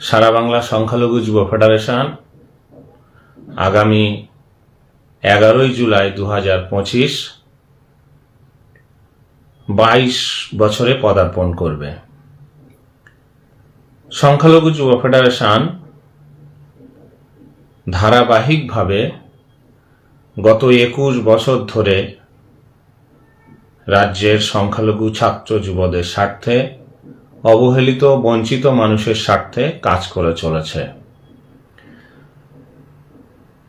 সারা বাংলা সংখ্যালঘু যুব ফেডারেশন আগামী এগারোই জুলাই দু হাজার পঁচিশ বাইশ বছরে পদার্পণ করবে। সংখ্যালঘু যুব ফেডারেশন ধারাবাহিকভাবে গত একুশ বছর ধরে রাজ্যের সংখ্যালঘু ছাত্র যুবদের স্বার্থে অবহেলিত, বঞ্চিত মানুষের স্বার্থে কাজ করে চলেছে।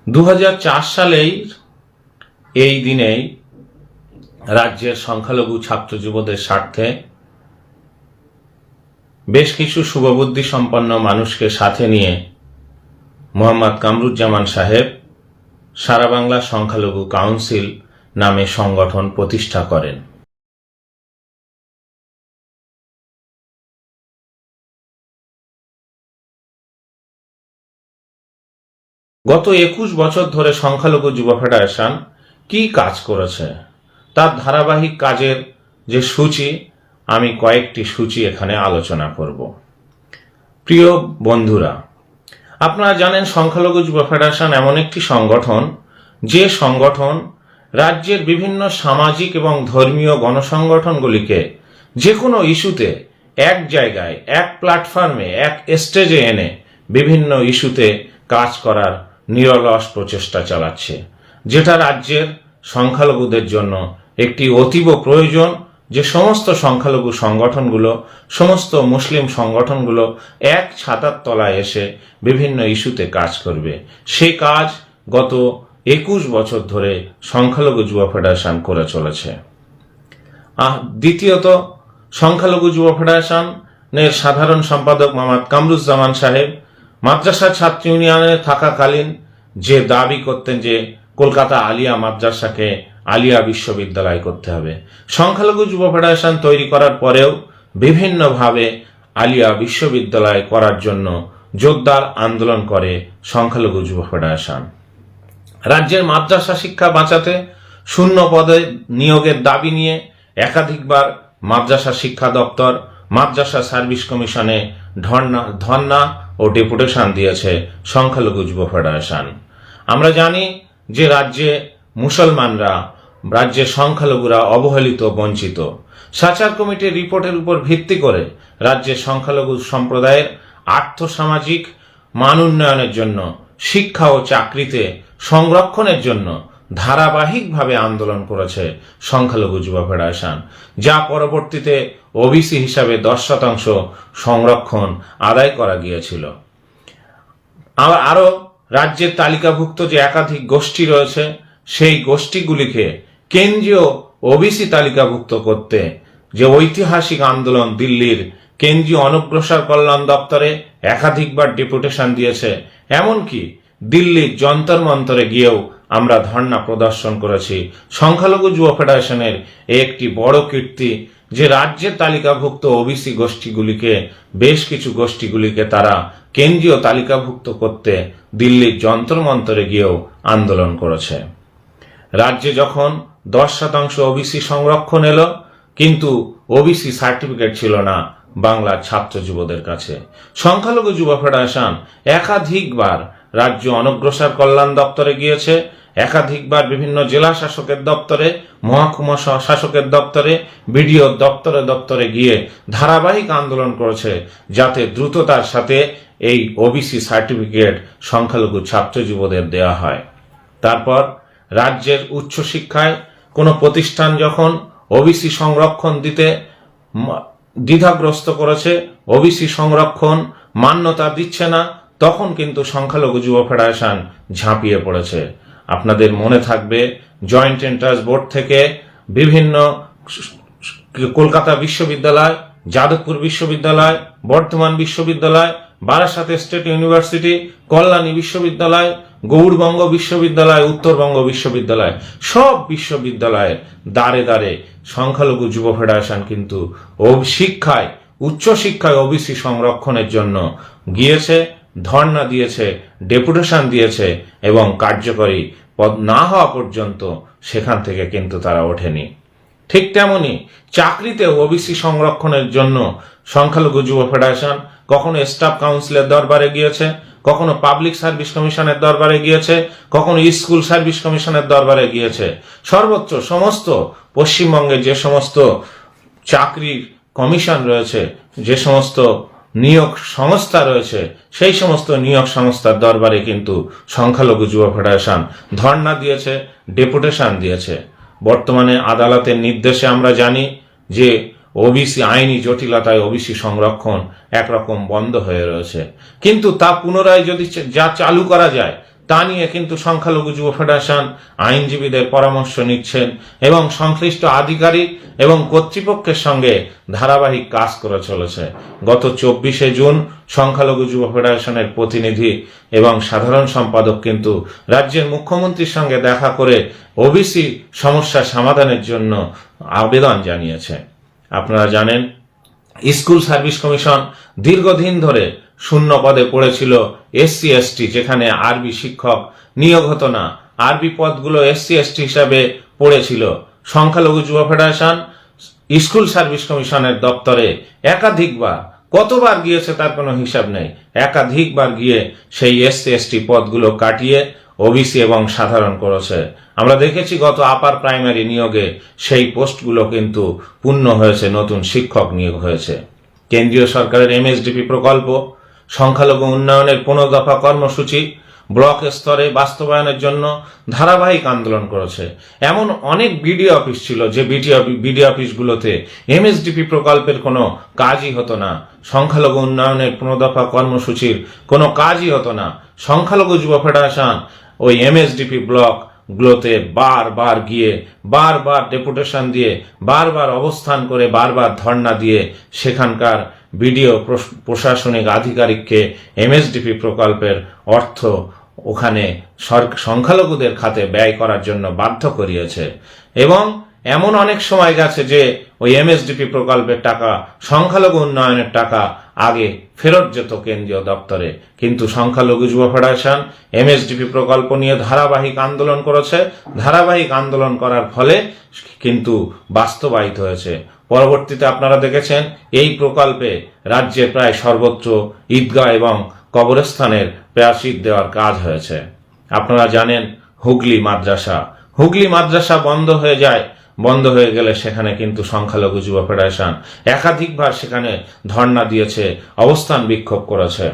দু হাজার চার সালেই এই দিনেই রাজ্যের সংখ্যালঘু ছাত্র যুবদের স্বার্থে বেশ কিছু শুভবুদ্ধি সম্পন্ন মানুষকে সাথে নিয়ে মোহাম্মদ কামরুজ্জামান সাহেব সারা বাংলা সংখ্যালঘু কাউন্সিল নামে সংগঠন প্রতিষ্ঠা করেন। গত একুশ বছর ধরে সংখ্যালঘু যুব ফেডারেশন কি কাজ করেছে? তার ধারাবাহিক কাজের যে সূচি, আমি কয়েকটি সূচি এখানে আলোচনা করব। প্রিয় বন্ধুরা, আপনারা জানেন সংখ্যালঘু যুব ফেডারেশন এমন একটি সংগঠন, যে সংগঠন রাজ্যের বিভিন্ন সামাজিক এবং ধর্মীয় গণসংগঠনগুলিকে যে কোনো ইস্যুতে এক জায়গায়, এক প্ল্যাটফর্মে, এক স্টেজে এনে বিভিন্ন ইস্যুতে কাজ করার নিরলস প্রচেষ্টা চালাচ্ছে, যেটা রাজ্যের সংখ্যালঘুদের জন্য একটি অতীব প্রয়োজন যে সমস্ত সংখ্যালঘু সংগঠনগুলো, সমস্ত মুসলিম সংগঠনগুলো এক ছাতার তলায় এসে বিভিন্ন ইস্যুতে কাজ করবে। সে কাজ গত একুশ বছর ধরে সংখ্যালঘু যুব ফেডারেশন করে চলেছে। দ্বিতীয়ত, সংখ্যালঘু যুব ফেডারেশনের সাধারণ সম্পাদক মোহাম্মদ কামরুজ্জামান সাহেব মাদ্রাসা ছাত্র ইউনিয়নে থাকাকালীন যে দাবি করতেন যে কলকাতা আলিয়া মাদ্রাসাকে আলিয়া বিশ্ববিদ্যালয় করতে হবে, সংখ্যালঘু যুব ফেডারেশন তৈরি করার পরেও বিভিন্নভাবে আলিয়া বিশ্ববিদ্যালয় করার জন্য জোরদার আন্দোলন করে সংখ্যালঘু যুব ফেডারেশন। রাজ্যের মাদ্রাসা শিক্ষা বাঁচাতে শূন্য পদে নিয়োগের দাবি নিয়ে একাধিকবার মাদ্রাসা শিক্ষা দপ্তর, মাদ্রাসা সার্ভিস কমিশনে ধর্না ধর্না ও ডেপুটেশন দিয়েছে সংখ্যালঘু যুব ফেডারেশন। আমরা জানি যে রাজ্যে মুসলমানরা, রাজ্যের সংখ্যালঘুরা অবহেলিত, বঞ্চিত। সাচার কমিটির রিপোর্টের উপর ভিত্তি করে রাজ্যের সংখ্যালঘু সম্প্রদায়ের আর্থসামাজিক মান উন্নয়নের জন্য, শিক্ষা ও চাকরিতে সংরক্ষণের জন্য ধারাবাহিকভাবে আন্দোলন করেছে সংখ্যালঘু যুব ফেডারেশন, যা পরবর্তীতে ওবিসি হিসাবে দশ শতাংশ সংরক্ষণ আদায় করা গিয়েছিল। আবার আরও রাজ্যের তালিকাভুক্ত যে একাধিক গোষ্ঠী রয়েছে, সেই গোষ্ঠীগুলিকে কেন্দ্রীয় ওবিসি তালিকাভুক্ত করতে যে ঐতিহাসিক আন্দোলন দিল্লির কেন্দ্রীয় অনগ্রসর কল্যাণ দপ্তরে একাধিকবার ডেপুটেশন দিয়েছে, এমনকি দিল্লির যন্তর মন্তরে গিয়েও আমরা ধর্ণা প্রদর্শন করেছি। সংখ্যালঘু যুব ফেডারেশনের একটি বড় কীর্তি যে রাজ্যের তালিকাভুক্ত ওবিসি গোষ্ঠীগুলিকে, বেশ কিছু গোষ্ঠীগুলিকে তারা কেন্দ্রীয় তালিকাভুক্ত করতে দিল্লির যন্তর মন্তরে গিয়েও আন্দোলন করেছে। রাজ্যে যখন দশ শতাংশ ওবিসি সংরক্ষণ এলো, কিন্তু ওবিসি সার্টিফিকেট ছিল না বাংলার ছাত্র যুবদের কাছে। সংখ্যালঘু যুব ফেডারেশন একাধিকবার রাজ্য অনগ্রসর কল্যাণ দপ্তরে গিয়েছে একাধিকবার বিভিন্ন জেলা শাসকের দপ্তরে, মহকুমা শাসকের দপ্তরে, বিডিও দপ্তরে দপ্তরে গিয়ে ধারাবাহিক আন্দোলন করেছে যাতে দ্রুততার সাথে এই ওবিসি সার্টিফিকেট সংখ্যালঘু ছাত্র যুবদের দেওয়া হয়। তারপর রাজ্যের উচ্চশিক্ষায় কোনো প্রতিষ্ঠান যখন ওবিসি সংরক্ষণ দিতে দ্বিধাগ্রস্ত করেছে, ওবিসি সংরক্ষণ মান্যতা দিচ্ছে না, তখন কিন্তু সংখ্যালঘু যুব ফেডারেশন ঝাঁপিয়ে পড়েছে। আপনাদের মনে থাকবে জয়েন্ট এন্ট্রান্স বোর্ড থেকে বিভিন্ন কলকাতা বিশ্ববিদ্যালয়, যাদবপুর বিশ্ববিদ্যালয়, বর্ধমান বিশ্ববিদ্যালয়, বারাসাত স্টেট ইউনিভার্সিটি কল্যাণী বিশ্ববিদ্যালয়, গৌড়বঙ্গ বিশ্ববিদ্যালয়, উত্তরবঙ্গ বিশ্ববিদ্যালয় সব বিশ্ববিদ্যালয়ের দাঁড়ে দাঁড়ে সংখ্যালঘু যুব ফেডারেশন কিন্তু শিক্ষায় উচ্চশিক্ষায় ওবিসি সংরক্ষণের জন্য গিয়েছে। ধর্ণা দিয়েছে, ডেপুটেশন দিয়েছে এবং কার্যকরী পদ না হওয়া পর্যন্ত সেখান থেকে কিন্তু তারা ওঠেনি। ঠিক তেমনি চাকরিতে ওবিসি সংরক্ষণের জন্য সংখ্যালঘু যুব ফেডারেশন কখনো স্টাফ কাউন্সিলের দরবারে গিয়েছে, কখনো পাবলিক সার্ভিস কমিশনের দরবারে গিয়েছে, কখনো স্কুল সার্ভিস কমিশনের দরবারে গিয়েছে। সর্বোচ্চ সমস্ত পশ্চিমবঙ্গে যে সমস্ত চাকরির কমিশন রয়েছে, যে সমস্ত নিয়োগ সংস্থা রয়েছে। সেই সমস্ত নিয়োগ সংস্থার দরবারে কিন্তু সংখ্যালঘু যুব ফেডারেশন ধর্ণা দিয়েছে, ডেপুটেশন দিয়েছে। বর্তমানে আদালতের নির্দেশে আমরা জানি যে ওবিসি আইনি জটিলতায় ওবিসি সংরক্ষণ একরকম বন্ধ হয়ে রয়েছে। কিন্তু তা পুনরায় যদি যা চালু করা যায় তা নিয়ে কিন্তু সংখ্যালঘু যুব ফেডারেশন আইনজীবীদের পরামর্শ নিচ্ছেন এবং সংশ্লিষ্ট আধিকারিক এবং কর্তৃপক্ষের সঙ্গে ধারাবাহিক কাজ করে চলেছে। গত চব্বিশে জুন সংখ্যালঘু যুব ফেডারেশনের প্রতিনিধি এবং সাধারণ সম্পাদক কিন্তু রাজ্যের মুখ্যমন্ত্রীর সঙ্গে দেখা করে ওবিসি সমস্যা সমাধানের জন্য আবেদন জানিয়েছে। আপনারা জানেন, স্কুল সার্ভিস কমিশন দীর্ঘদিন ধরে শূন্য পদে পড়েছিল এসসি এসটি, যেখানে আরবি শিক্ষক নিয়োগ হতো না। আরবি পদগুলো এসসি এসটি হিসাবে পড়েছিল। সংখ্যালঘু যুব ফেডারেশন, স্কুল সার্ভিস কমিশনের দপ্তরে একাধিকবার, কতবার গিয়েছে তার কোনো হিসাব নেই। একাধিকবার গিয়ে সেই এসসি এসটি পদগুলো কাটিয়ে ওবিসি এবং সাধারণ করেছে। আমরা দেখেছি গত আপার প্রাইমারি নিয়োগে সেই পোস্টগুলো কিন্তু পূর্ণ হয়েছে, নতুন শিক্ষক নিয়োগ হয়েছে। কেন্দ্রীয় সরকারের এমএসডিপি প্রকল্প সংখ্যালঘু উন্নয়নের পনেরো দফা কর্মসূচি ব্লক স্তরে বাস্তবায়নের জন্য ধারাবাহিক আন্দোলন করেছে। এমন অনেক বিডিও অফিস ছিল যে বিডিও বিডিও অফিসগুলোতে এমএসডিপি প্রকল্পের কোনো কাজই হতো না। সংখ্যালঘু উন্নয়নের পনেরো দফা কর্মসূচির কোনো কাজই হতো না। সংখ্যালঘু যুব ফেডারেশন ওই এমএসডিপি ব্লক গুলোতে বারবার গিয়ে, বারবার ডেপুটেশন দিয়ে, বারবার অবস্থান করে, বারবার ধর্ণা দিয়ে সেখানকার বিডিও প্রশাসনিক আধিকারিককে এমএসডিপি প্রকল্পের অর্থ ওখানে সংখ্যালঘুদের খাতে ব্যয় করার জন্য বাধ্য করিয়েছে। এবং এমন অনেক সময় গেছে যে ওই এমএসডিপি প্রকল্পের টাকা সংখ্যালঘু উন্নয়নের টাকা আগে ফেরত যেত কেন্দ্রীয় দপ্তরে। কিন্তু সংখ্যালঘু যুব ফেডারেশন এমএসডিপি প্রকল্প নিয়ে ধারাবাহিক আন্দোলন করেছে। ধারাবাহিক আন্দোলন করার ফলে কিন্তু বাস্তবায়িত হয়েছে। পরবর্তীতে আপনারা দেখেছেন, এই প্রকল্পে রাজ্যে প্রায় সর্বোচ্চ ঈদগাহ এবং কবরস্থানের প্রাচীর দেওয়ার কাজ হয়েছে। আপনারা জানেন, হুগলি মাদ্রাসা। হুগলি মাদ্রাসা বন্ধ হয়ে যায়। বন্ধ হয়ে গেলে সেখানে কিন্তু সংখ্যালঘু যুব ফেডারেশন একাধিকবার সেখানে ধর্ণা দিয়েছে, অবস্থান বিক্ষোভ করেছে।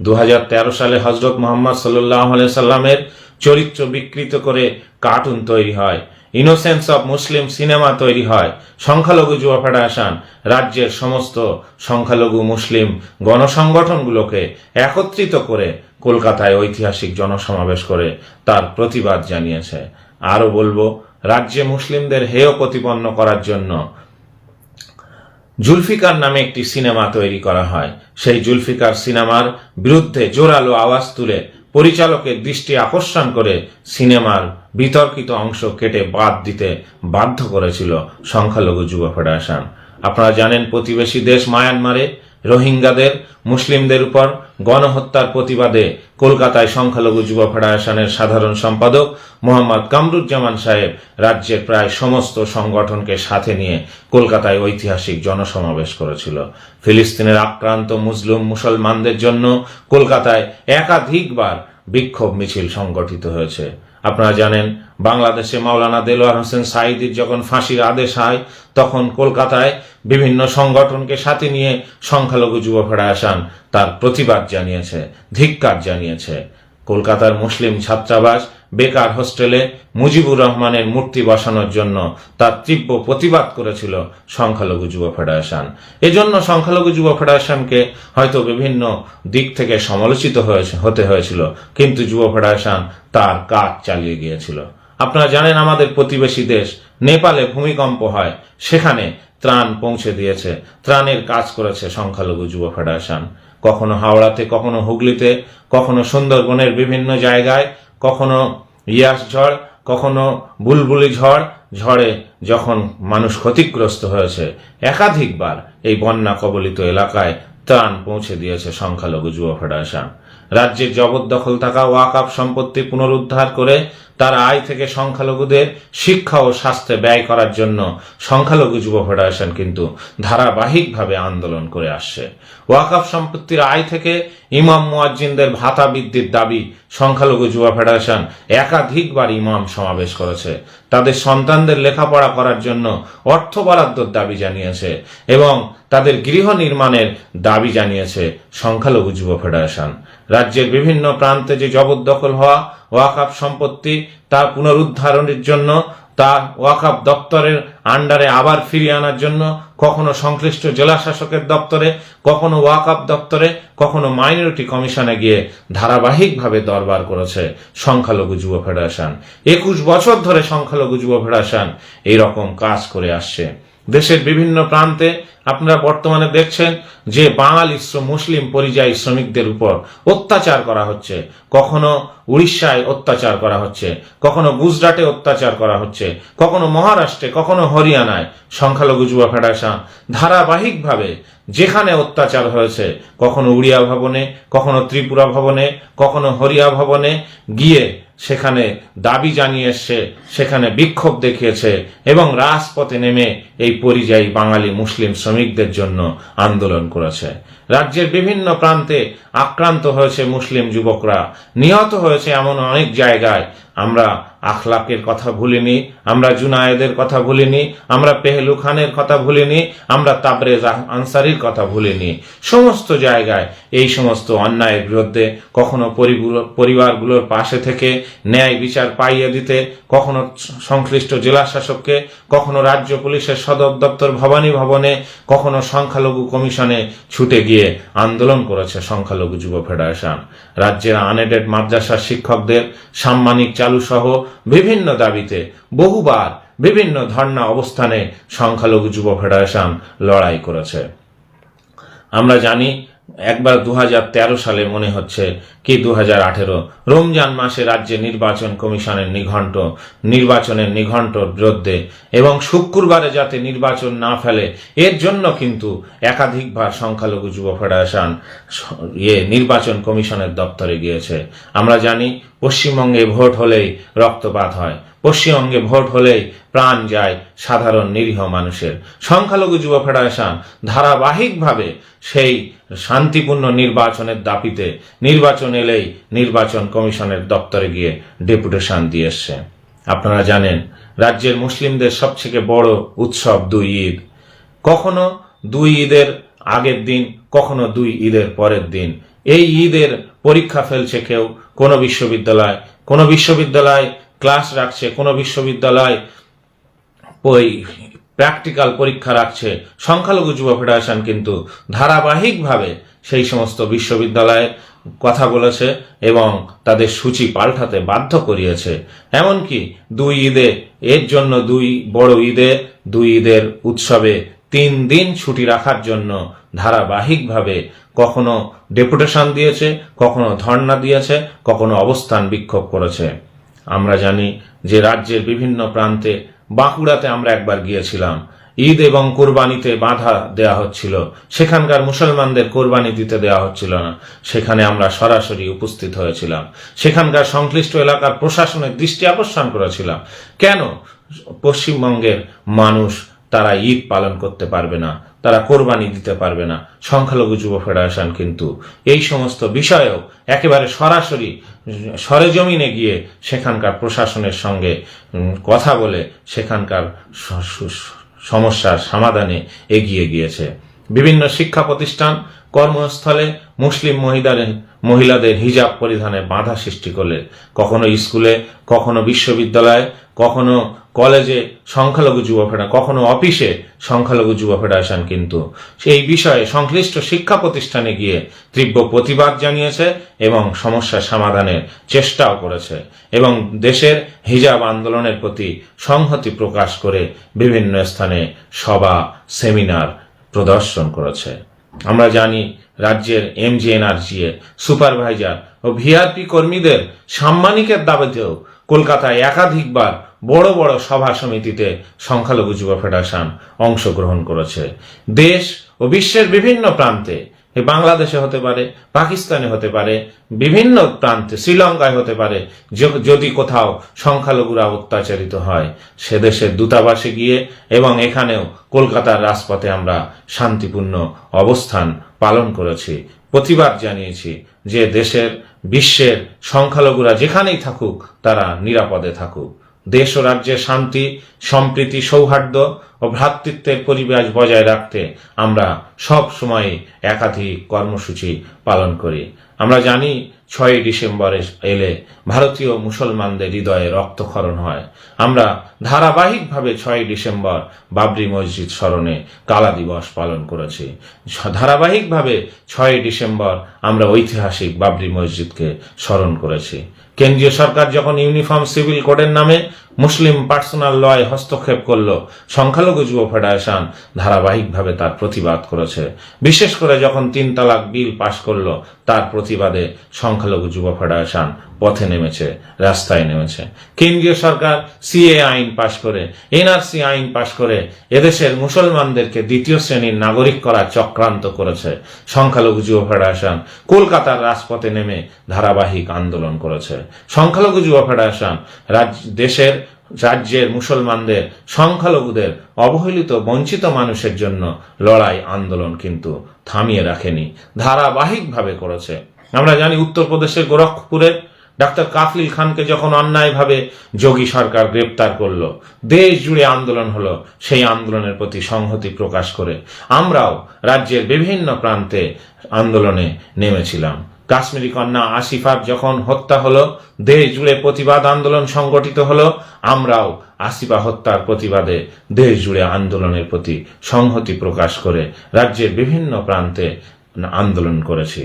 দু হাজার তেরো সালে হজরত মোহাম্মদ সাল্লাহ সাল্লামের চরিত্র বিকৃত করে কার্টুন তৈরি হয়। ইনোসেন্স অফ মুসলিম সিনেমা তৈরি হয়। সংখ্যালঘু যুব ফেডারেশন রাজ্যের সমস্ত সংখ্যালঘু মুসলিম গণসংগঠনগুলোকে একত্রিত করে কলকাতায় ঐতিহাসিক জনসমাবেশ করে তার প্রতিবাদ জানিয়েছে। আরও বলব, রাজ্যে মুসলিমদের হেয় প্রতিপন্ন করার জন্য জুলফিকার নামে একটি সিনেমা তৈরি করা হয়। সেই জুলফিকার সিনেমার বিরুদ্ধে জোরালো আওয়াজ তুলে পরিচালকের দৃষ্টি আকর্ষণ করে সিনেমার বিতর্কিত অংশ কেটে বাদ দিতে বাধ্য করেছিল সংখ্যালঘু যুব ফেডারেশন। আপনারা জানেন, প্রতিবেশী দেশ মায়ানমারে রোহিঙ্গাদের, মুসলিমদের উপর গণহত্যার প্রতিবাদে কলকাতায় সংখ্যালঘু যুব ফেডারেশনের সাধারণ সম্পাদক মোহাম্মদ কামরুজ্জামান সাহেব রাজ্যের প্রায় সমস্ত সংগঠনকে সাথে নিয়ে কলকাতায় ঐতিহাসিক জনসমাবেশ করেছিল। ফিলিস্তিনের আক্রান্ত মুসলিম মুসলমানদের জন্য কলকাতায় একাধিকবার বিক্ষোভ মিছিল সংগঠিত হয়েছে। আপনারা জানেন, বাংলাদেশে মাওলানা দেলোয়ার হোসেন সাঈদির যখন ফাঁসির আদেশ হয়, তখন কলকাতায় বিভিন্ন সংগঠনকে সাথে নিয়ে সংখ্যালঘু যুব আসান তার প্রতিবাদ জানিয়েছে, ধিক্কার জানিয়েছে। কলকাতার মুসলিম ছাত্রাবাস, বেকার হোস্টেলে মুজিবুর রহমানের মূর্তি বসানোর জন্য তার তীব্র প্রতিবাদ করেছিল সংখ্যালঘু যুব ফেডারেশন। এজন্য সংখ্যালঘু যুব ফেডারেশনকে হয়তো বিভিন্ন দিক থেকে সমালোচিত হতে হয়েছিল, কিন্তু যুব ফেডারেশন তার কাজ চালিয়ে গিয়েছিল। আপনারা জানেন আমাদের প্রতিবেশী দেশ, নেপালে ভূমিকম্প হয়, সেখানে ত্রাণ পৌঁছে দিয়েছে, ত্রাণের কাজ করেছে সংখ্যালঘু যুব ফেডারেশন। কখনো হাওড়াতে, কখনো হুগলিতে, কখনো সুন্দরবনের বিভিন্ন জায়গায়, কখনো ইয়াস ঝড় কখনো বুলবুলি ঝড়, ঝড়ে যখন মানুষ ক্ষতিগ্রস্ত হয়েছে, একাধিকবার এই বন্যা কবলিত এলাকায় ত্রাণ পৌঁছে দিয়েছে সংখ্যালঘু যুব ফেডারেশন। রাজ্যের জবরদখল থাকা ওয়াকাপ সম্পত্তি পুনরুদ্ধার করে তার আয় থেকে সংখ্যালঘুদের শিক্ষা ও স্বাস্থ্যে ব্যয় করার জন্য সংখ্যালঘু যুব ফেডারেশন কিন্তু ধারাবাহিকভাবে আন্দোলন করে আসছে। ওয়াকাফ সম্পত্তির আয় থেকে ইমাম মুয়াজ্জিনদের ভাতা বৃদ্ধির দাবি সংখ্যালঘু যুব ফেডারেশন একাধিকবার ইমাম সমাবেশ করেছে। তাদের সন্তানদের লেখাপড়া করার জন্য অর্থ বরাদ্দর দাবি জানিয়েছে এবং তাদের গৃহ নির্মাণের দাবি জানিয়েছে সংখ্যালঘু যুব ফেডারেশন। রাজ্যের বিভিন্ন প্রান্তে যে জবরদখল হওয়া ওয়াকাফ সম্পত্তি তা পুনরুদ্ধারণের জন্য, তা ওয়াকাফ দপ্তরের আন্ডারে আবার ফিরিয়ে আনার জন্য, কখনো সংশ্লিষ্ট জেলা শাসকের দপ্তরে, কখনো ওয়াকাফ দপ্তরে, কখনো মাইনরিটি কমিশনে গিয়ে ধারাবাহিকভাবে দরবার করেছে সংখ্যালঘু যুব ফেডারেশন। একুশ বছর ধরে সংখ্যালঘু যুব ফেডারেশন এই রকম কাজ করে আসছে। দেশের বিভিন্ন প্রান্তে আপনারা বর্তমানে দেখছেন যে বাঙালি মুসলিম পরিযায়ী শ্রমিকদের উপর অত্যাচার করা হচ্ছে। কখনো উড়িষ্যায় অত্যাচার করা হচ্ছে, কখনো গুজরাটে অত্যাচার করা হচ্ছে, কখনো মহারাষ্ট্রে, কখনো হরিয়ানায় সংখ্যালঘু যুব ফেডারেশন ধারাবাহিকভাবে যেখানে অত্যাচার হয়েছে, কখনো উড়িয়া ভবনে, কখনো ত্রিপুরা ভবনে, কখনো হরিয়া ভবনে গিয়ে সেখানে দাবি জানিয়ে এসছে, সেখানে বিক্ষোভ দেখিয়েছে এবং রাজপথে নেমে এই পরিযায়ী বাঙালি মুসলিম শ্রমিকদের জন্য আন্দোলন করেছে। রাজ্যের বিভিন্ন প্রান্তে আক্রান্ত হয়েছে মুসলিম যুবকরা, নিহত হয়েছে এমন অনেক জায়গায়। আমরা আখলাকের কথা ভুলিনি, আমরা জুনায়েদের কথা ভুলিনি, আমরা পেহলু খানের কথা ভুলিনি, আমরা তাবরেজ আনসারির কথা ভুলিনি। সমস্ত জায়গায় এই সমস্ত অন্যায়ের বিরুদ্ধে কখনো পরিবারগুলোর পাশে থেকে ন্যায় বিচার পাইয়ে দিতে, কখনো সংশ্লিষ্ট জেলা শাসককে কখনো রাজ্য পুলিশের সদর দপ্তর ভবানী ভবনে, কখনো সংখ্যালঘু কমিশনে ছুটে গিয়ে আন্দোলন করেছে সংখ্যালঘু যুব ফেডারেশন। রাজ্যের আনএডেড মাদ্রাসার শিক্ষকদের সাম্মানিক চালু সহ বিভিন্ন দাবিতে বহুবার বিভিন্ন ধর্না অবস্থানে সংখ্যালঘু যুব ফেডারেশন লড়াই করেছে। আমরা জানি একবার দু হাজার তেরো সালে মনে হচ্ছে কি দু হাজার আঠেরো। রমজান মাসে রাজ্যে নির্বাচন কমিশনের নিঘণ্ট, নির্বাচনের নিঘণ্টর বিরুদ্ধে। এবং শুক্রবারে যাতে নির্বাচন না ফেলে, এর জন্য কিন্তু একাধিকবার সংখ্যালঘু যুব ফেডারেশন ইয়ে নির্বাচন কমিশনের দপ্তরে গিয়েছে। আমরা জানি, পশ্চিমবঙ্গে ভোট হলেই রক্তপাত হয়। পশ্চিমবঙ্গে ভোট হলেই প্রাণ যায় সাধারণ নিরীহ মানুষের। সংখ্যালঘু যুব ফেডারেশন ধারাবাহিকভাবে সেই শান্তিপূর্ণ নির্বাচনের দাবিতে নির্বাচন এলেই নির্বাচন কমিশনের দপ্তরে গিয়ে ডেপুটেশন দিয়ে এসছে। আপনারা জানেন, রাজ্যের মুসলিমদের সবথেকে বড় উৎসব দুই ঈদ। কখনো দুই ঈদের আগের দিন, কখনো দুই ঈদের পরের দিন। এই ঈদের পরীক্ষা ফেলছে কেউ, কোনো বিশ্ববিদ্যালয় কোনো বিশ্ববিদ্যালয় ক্লাস রাখছে, কোনো বিশ্ববিদ্যালয় ওই প্র্যাকটিক্যাল পরীক্ষা রাখছে। সংখ্যালঘু যুব ফেডারেশন কিন্তু ধারাবাহিকভাবে সেই সমস্ত বিশ্ববিদ্যালয়ের কথা বলেছে এবং তাদের সূচি পাল্টাতে বাধ্য করিয়েছে। এমনকি দুই ঈদে, এর জন্য দুই বড় ঈদে, দুই ঈদের উৎসবে তিন দিন ছুটি রাখার জন্য ধারাবাহিকভাবে কখনো ডেপুটেশন দিয়েছে, কখনো ধর্ণা দিয়েছে, কখনো অবস্থান বিক্ষোভ করেছে। আমরা জানি যে রাজ্যের বিভিন্ন প্রান্তে বাঁকুড়াতে আমরা একবার গিয়েছিলাম। ঈদ এবং কোরবানিতে বাধা দেয়া হচ্ছিল। সেখানকার মুসলমানদের কোরবানি দিতে দেওয়া হচ্ছিল না। সেখানে আমরা সরাসরি উপস্থিত হয়েছিলাম। সেখানকার সংশ্লিষ্ট এলাকার প্রশাসনের দৃষ্টি আকর্ষণ করেছিলাম। কেন? পশ্চিমবঙ্গের মানুষ তারা ঈদ পালন করতে পারবে না, তারা কোরবানি দিতে পারবে না। সংখ্যালঘু যুব ফেডারেশন কিন্তু এই সমস্ত বিষয়েও একেবারে সরাসরি সরেজমিনে গিয়ে সেখানকার প্রশাসনের সঙ্গে কথা বলে সেখানকার সমস্যার সমাধানে এগিয়ে গিয়েছে। বিভিন্ন শিক্ষা প্রতিষ্ঠান, কর্মস্থলে মুসলিম মহিলাদের মহিলাদের হিজাব পরিধানে বাধা সৃষ্টি করলে, কখনো স্কুলে, কখনো বিশ্ববিদ্যালয়ে, কখনো কলেজে সংখ্যালঘু যুব ফেডারেশন কখনো অফিসে সংখ্যালঘু যুব ফেডারেশন কিন্তু। সেই বিষয়ে সংশ্লিষ্ট শিক্ষা প্রতিষ্ঠানে গিয়ে তীব্র প্রতিবাদ জানিয়েছে এবং সমস্যা সমাধানের চেষ্টাও করেছে এবং দেশের হিজাব আন্দোলনের প্রতি সংহতি প্রকাশ করে বিভিন্ন স্থানে সভা, সেমিনার প্রদর্শন করেছে। আমরা জানি রাজ্যের এমজিএনআরজিএ সুপারভাইজার ও ভিআরপি কর্মীদের সাম্মানিকের দাবিতেও কলকাতায় একাধিকবার বড় বড় সভা সমিতিতে সংখ্যালঘু যুব ফেডারেশন অংশগ্রহণ করেছে। দেশ ও বিশ্বের বিভিন্ন প্রান্তে বাংলাদেশে হতে পারে, পাকিস্তানে হতে পারে, বিভিন্ন প্রান্তে, শ্রীলঙ্কায় হতে পারে যদি কোথাও সংখ্যালঘুরা অত্যাচারিত হয়, সে দেশের দূতাবাসে গিয়ে এবং এখানেও কলকাতার রাজপথে আমরা শান্তিপূর্ণ অবস্থান পালন করেছি। প্রতিবাদ জানিয়েছি যে দেশের, বিশ্বের সংখ্যালঘুরা যেখানেই থাকুক, তারা নিরাপদে থাকুক। দেশ ও রাজ্যে শান্তি, সম্প্রীতি, সৌহার্দ্য ও ভ্রাতৃত্বের পরিবেশ বজায় রাখতে আমরা সব সময় একাধিক কর্মসূচি পালন করি। আমরা জানি ছয়ই ডিসেম্বরে এলে ভারতীয় মুসলমানদের হৃদয়ে রক্তক্ষরণ হয়। আমরা ধারাবাহিকভাবে ছয়ই ডিসেম্বর বাবরি মসজিদ স্মরণে কালা দিবস পালন করেছি। ধারাবাহিকভাবে ছয়ই ডিসেম্বর আমরা ঐতিহাসিক বাবরি মসজিদকে স্মরণ করেছি। কেন্দ্রীয় সরকার যখন ইউনিফর্ম সিভিল কোডের নামে মুসলিম পার্সোনাল লয় হস্তক্ষেপ করল। সংখ্যালঘু যুব ফেডারেশন ধারাবাহিকভাবে তার প্রতিবাদ করেছে। বিশেষ করে যখন তিন তালাক বিল পাশ করল, তার প্রতিবাদে সংখ্যালঘু যুব ফেডারেশন পথে নেমেছে, রাস্তায় নেমেছে। কেন্দ্রীয় সরকার সিএ আইন পাশ করে, এনআরসি আইন পাশ করে এদেশের মুসলমানদেরকে দ্বিতীয় শ্রেণির নাগরিক করার চক্রান্ত করেছে। সংখ্যালঘু যুব ফেডারেশন কলকাতার রাজপথে নেমে ধারাবাহিক আন্দোলন করেছে। সংখ্যালঘু যুব ফেডারেশন দেশের রাজ্যের মুসলমানদের, সংখ্যালঘুদের, অবহেলিত, বঞ্চিত মানুষের জন্য লড়াই আন্দোলন কিন্তু থামিয়ে রাখেনি, ধারাবাহিকভাবে করেছে। আমরা জানি উত্তরপ্রদেশের গোরখপুরের ডাক্তার কাফলিল খানকে যখন অন্যায়ভাবে যোগী সরকার গ্রেপ্তার করল দেশ জুড়ে আন্দোলন হলো, সেই আন্দোলনের প্রতি সংহতি প্রকাশ করে আমরাও রাজ্যের বিভিন্ন প্রান্তে আন্দোলনে নেমেছিলাম। কাশ্মীরি কন্যা আসিফার যখন হত্যা হলো, দেশ জুড়ে প্রতিবাদ আন্দোলন সংগঠিত হলো, আমরাও আসিফা হত্যার প্রতিবাদে দেশ জুড়ে আন্দোলনের প্রতি সংহতি প্রকাশ করে রাজ্যের বিভিন্ন প্রান্তে আন্দোলন করেছি।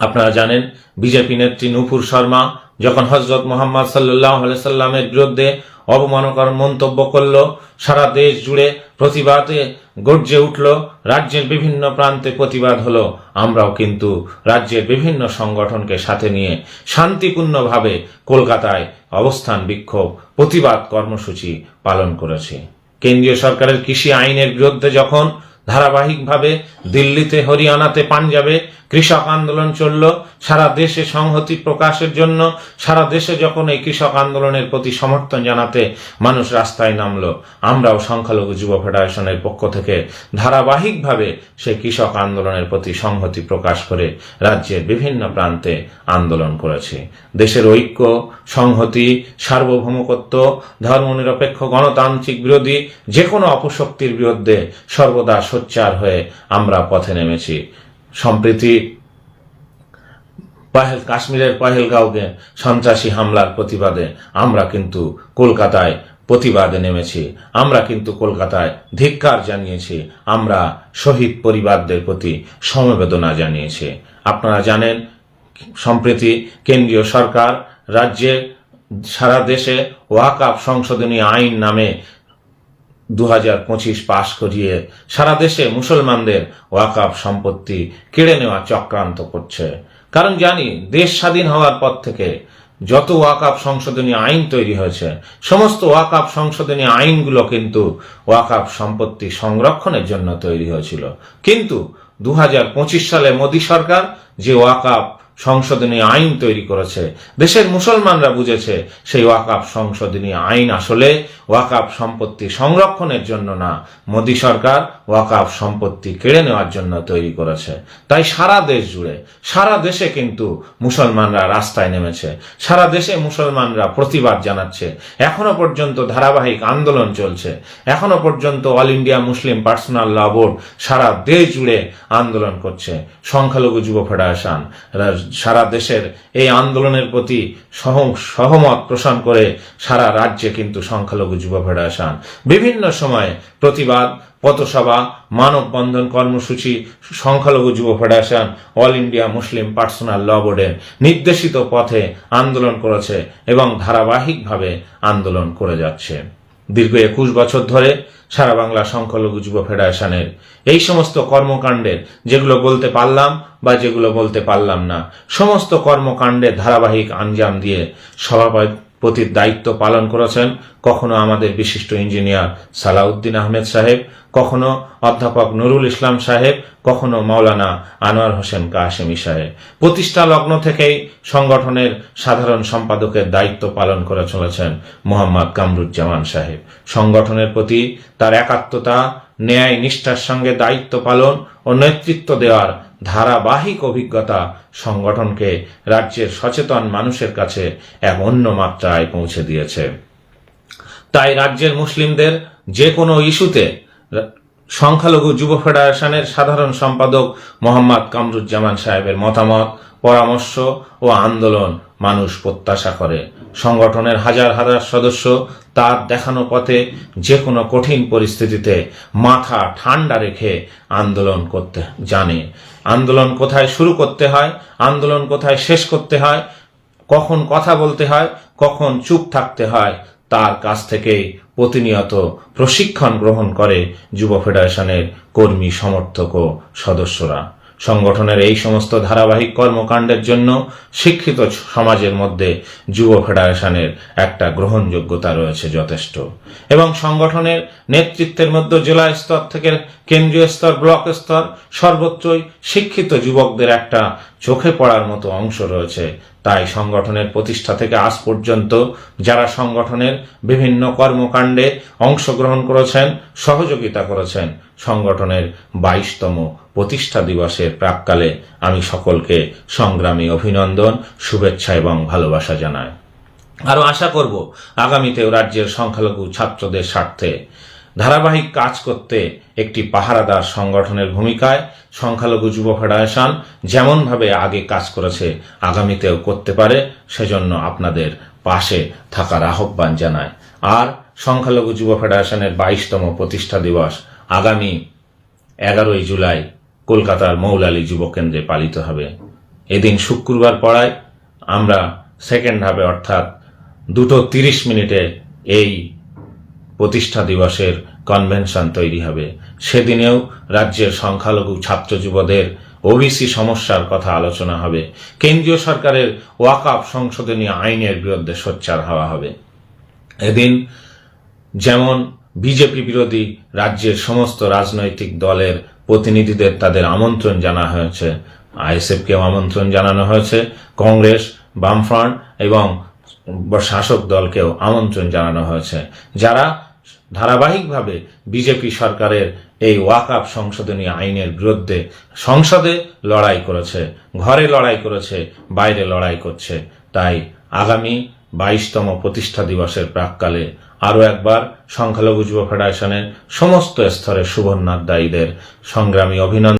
আপনারা জানেন, বিজেপি নেত্রী নুপুর শর্মা যখন হজরত মোহাম্মদ সাল্লাহ সাল্লামের বিরুদ্ধে অবমানকর মন্তব্য করল, সারা দেশ জুড়ে প্রতিবাদে গর্জে উঠল রাজ্যের বিভিন্ন প্রান্তে প্রতিবাদ হলো। আমরাও কিন্তু রাজ্যের বিভিন্ন সংগঠনকে সাথে নিয়ে শান্তিপূর্ণভাবে কলকাতায় অবস্থান, বিক্ষোভ, প্রতিবাদ কর্মসূচি পালন করেছি। কেন্দ্রীয় সরকারের কৃষি আইনের বিরুদ্ধে যখন ধারাবাহিকভাবে দিল্লিতে, হরিয়ানাতে পাঞ্জাবে কৃষক আন্দোলন চলল। সারা দেশে সংহতি প্রকাশের জন্য, সারা দেশে যখন এই কৃষক আন্দোলনের প্রতি সমর্থন জানাতে মানুষ রাস্তায় নামলো, আমরাও সংখ্যালঘু যুব ফেডারেশনের পক্ষ থেকে ধারাবাহিকভাবে সেই কৃষক আন্দোলনের প্রতি সংহতি প্রকাশ করে রাজ্যের বিভিন্ন প্রান্তে আন্দোলন করেছি। দেশের ঐক্য, সংহতি সার্বভৌমকত্ব ধর্মনিরপেক্ষ গণতান্ত্রিক বিরোধী যে কোনো অপশক্তির বিরুদ্ধে সর্বদা সোচ্চার হয়ে আমরা পথে নেমেছি। সম্প্রীতি পাহেল, কাশ্মীরের পহেলগাঁওকে সন্ত্রাসী হামলার প্রতিবাদে আমরা কিন্তু কলকাতায় প্রতিবাদে নেমেছি। আমরা কিন্তু কলকাতায় ধিক্কার জানিয়েছি। আমরা শহীদ পরিবারদের প্রতি সমবেদনা জানিয়েছি। আপনারা জানেন, সম্প্রতি কেন্দ্রীয় সরকার রাজ্যে সারা দেশে ওয়াকাপ সংশোধনী আইন নামে দু হাজার পঁচিশ পাশ করিয়ে সারা দেশে মুসলমানদের ওয়াকাপ সম্পত্তি কেড়ে নেওয়া চক্রান্ত করছে। কারণ জানি, দেশ স্বাধীন হওয়ার পর থেকে যত ওয়াকাপ সংশোধনী আইন তৈরি হয়েছে, সমস্ত ওয়াকাপ সংশোধনী আইনগুলো কিন্তু ওয়াকাপ সম্পত্তি সংরক্ষণের জন্য তৈরি হয়েছিল। কিন্তু দু হাজার পঁচিশ সালে মোদী সরকার যে ওয়াকাপ সংশোধনী আইন তৈরি করেছে। দেশের মুসলমানরা বুঝেছে, সেই ওয়াকাপ সংশোধনী আইন আসলে ওয়াকাপ সম্পত্তি সংরক্ষণের জন্য না, মোদী সরকার ওয়াকাপ সম্পত্তি কেড়ে নেওয়ার জন্য তৈরি করেছে। তাই সারা দেশ জুড়ে, সারা দেশে কিন্তু মুসলমানরা রাস্তায় নেমেছে। সারা দেশে মুসলমানরা প্রতিবাদ জানাচ্ছে। এখনও পর্যন্ত ধারাবাহিক আন্দোলন চলছে। এখনও পর্যন্ত all India Muslim personal law board সারা দেশ জুড়ে আন্দোলন করছে। সংখ্যালঘু যুব ফেডারেশন সারা দেশের এই আন্দোলনের প্রতি সহ- সহমত পোষণ করে সারা রাজ্যে কিন্তু সংখ্যালঘু যুব ফেডারেশন। বিভিন্ন সময়ে প্রতিবাদ, পথসভা, মানববন্ধন কর্মসূচি, সংখ্যালঘু যুব federation, all India Muslim personal law বোর্ডের নির্দেশিত পথে আন্দোলন করেছে এবং ধারাবাহিকভাবে আন্দোলন করে যাচ্ছে। দীর্ঘ একুশ বছর ধরে সারা বাংলা সংখ্যালঘু যুব ফেডারেশনের। এই সমস্ত কর্মকাণ্ডের, যেগুলো বলতে পারলাম বা যেগুলো বলতে পারলাম না, সমস্ত কর্মকাণ্ডের ধারাবাহিক আঞ্জাম দিয়ে সভাপতি প্রতি দায়িত্ব পালন করেছেন কখনো আমাদের বিশিষ্ট ইঞ্জিনিয়ার সালাউদ্দিন আহমেদ সাহেব, কখনো অধ্যাপক নুরুল ইসলাম সাহেব, কখনো মাওলানা আনোয়ার হোসেন কাশেমি সাহেব। প্রতিষ্ঠা লগ্ন থেকেই সংগঠনের সাধারণ সম্পাদকের দায়িত্ব পালন করে চলেছেন মোহাম্মদ কামরুজ্জামান সাহেব। সংগঠনের প্রতি তার একাত্মতা, ন্যায় নিষ্ঠার সঙ্গে দায়িত্ব পালন ও নেতৃত্ব দেওয়ার ধারাবাহিক অভিজ্ঞতা সংগঠনকে রাজ্যের সচেতন মানুষের কাছে এক অন্য মাত্রায় পৌঁছে দিয়েছে। তাই রাজ্যের মুসলিমদের যে কোনো ইস্যুতে সংখ্যালঘু যুব ফেডারেশনের সাধারণ সম্পাদক মোহাম্মদ কামরুজ্জামান সাহেবের মতামত, পরামর্শ ও আন্দোলন মানুষ প্রত্যাশা করে। সংগঠনের হাজার হাজার সদস্য তার দেখানো পথে যে কোনো কঠিন পরিস্থিতিতে মাথা ঠান্ডা রেখে আন্দোলন করতে জানে। আন্দোলন কোথায় শুরু করতে হয়, আন্দোলন কোথায় শেষ করতে হয়, কখন কথা বলতে হয়, কখন চুপ থাকতে হয়, তার কাছ থেকে প্রতিনিয়ত প্রশিক্ষণ গ্রহণ করে যুব ফেডারেশনের কর্মী সমর্থক ও সদস্যরা। সংগঠনের এই সমস্ত ধারাবাহিক কর্মকাণ্ডের জন্য শিক্ষিত সমাজের মধ্যে যুব ফেডারেশনের একটা গ্রহণযোগ্যতা রয়েছে যথেষ্ট। এবং সংগঠনের নেতৃত্বের মধ্যে জেলা স্তর থেকে কেন্দ্রীয় স্তর, ব্লক স্তর, সর্বত্রই শিক্ষিত যুবকদের একটা চোখে পড়ার মতো অংশ রয়েছে। তাই সংগঠনের প্রতিষ্ঠা থেকে আজ পর্যন্ত যারা সংগঠনের বিভিন্ন কর্মকাণ্ডে অংশগ্রহণ করেছেন, সহযোগিতা করেছেন, সংগঠনের বাইশতম প্রতিষ্ঠা দিবসের প্রাককালে আমি সকলকে সংগ্রামী অভিনন্দন, শুভেচ্ছা এবং ভালোবাসা জানাই। আরও আশা করব, আগামীতেও রাজ্যের সংখ্যালঘু ছাত্রদের স্বার্থে ধারাবাহিক কাজ করতে একটি পাহারাদার সংগঠনের ভূমিকায় সংখ্যালঘু যুব ফেডারেশন যেমনভাবে আগে কাজ করেছে, আগামীতেও করতে পারে, সেজন্য আপনাদের পাশে থাকার আহ্বান জানায় আর সংখ্যালঘু যুব ফেডারেশনের বাইশতম প্রতিষ্ঠা দিবস আগামী এগারোই জুলাই কলকাতার মৌলালী যুব কেন্দ্রে পালিত হবে। এদিন শুক্রবার পড়ায় আমরা সেকেন্ড হাবে অর্থাৎ দুটো তিরিশ মিনিটে এই প্রতিষ্ঠা দিবসের কনভেনশন তৈরি হবে। সেদিনেও রাজ্যের সংখ্যালঘু ছাত্র যুবদের ওবিসি সমস্যার কথা আলোচনা হবে। কেন্দ্রীয় সরকারের ওয়াকাপ সংশোধনী আইনের বিরুদ্ধে সোচ্চার হওয়া হবে। এদিন যেমন বিজেপি বিরোধী রাজ্যের সমস্ত রাজনৈতিক দলের প্রতিনিধিদের তাদের আমন্ত্রণ জানা হয়েছে। আইএসএফকেও আমন্ত্রণ জানানো হয়েছে। কংগ্রেস, বামফ্রন্ট এবং শাসক দলকেও আমন্ত্রণ জানানো হয়েছে। যারা ধারাবাহিকভাবে বিজেপি সরকারের এই ওয়াকআপ সংশোধনী আইনের বিরুদ্ধে সংসদে লড়াই করেছে, ঘরে লড়াই করেছে, বাইরে লড়াই করছে, তাই আগামী বাইশতম প্রতিষ্ঠা দিবসের প্রাককালে আরও একবার সংখ্যালঘু যুব ফেডারেশনের সমস্ত স্তরের সুবর্ণাধ্যায়ীদের সংগ্রামী অভিনন্দন।